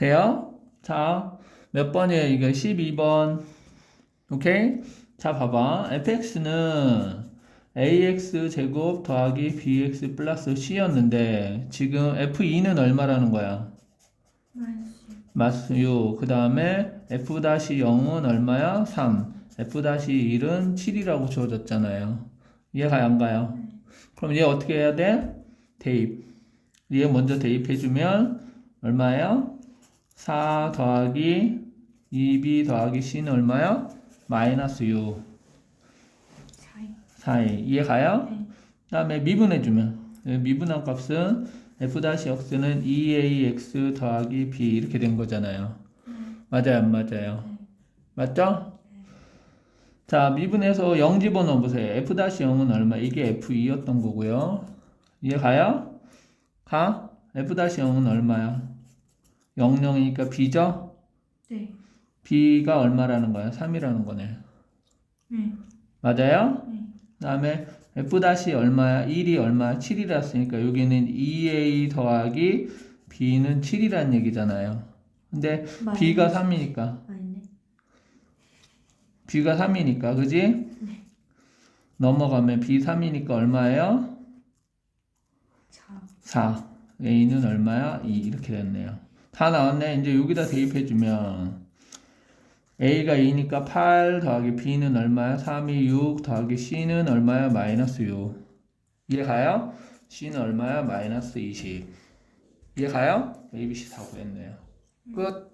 돼요? 자, 몇 번이에요? 이거 12번. 오케이? 자, 봐봐. fx는 ax 제곱 더하기 bx 플러스 c였는데 지금 f2는 얼마라는 거야? 마이너스 맞요. 그 다음에 f-0은 얼마야? 3. f-1은 7이라고 주어졌잖아요. 이해가 안 가요? 그럼 얘 어떻게 해야 돼? 대입. 얘 먼저 대입해주면 얼마예요? 4 더하기 2b 더하기 c는 얼마야? 마이너스 6. 사이 4에 이해가요? 네. 그 다음에 미분해주면 예, 미분한 값은 f-x는 2ax 더하기 b 이렇게 된 거잖아요. 맞아요, 안 맞아요? 맞죠? 자, 미분해서 0 집어넣어 보세요. f-0은 얼마? 이게 f2였던 거고요. 이해가요? 가? f-0은 얼마야? 0, 0이니까 b죠? 네. b가 얼마라는 거야? 3이라는 거네. 네. 맞아요? 네. 그 다음에 f 다시 얼마야? 1이 얼마야? 7이라 쓰니까 여기는 2a 더하기 b는 7이란 얘기잖아요. 근데 b가 3이니까 아니네. b가 3이니까 그지? 넘어가면 b 3이니까 얼마예요? 자. 4. a는 얼마야? 2 이렇게 됐네요. 다 나왔네. 이제 여기다 대입해주면 a가 2니까 8 더하기 b는 얼마야? 3이 6 더하기 c는 얼마야? 마이너스 6. 이해 가요? c는 얼마야? 마이너스 20. 이해 가요? abc 다 구했네요. 끝.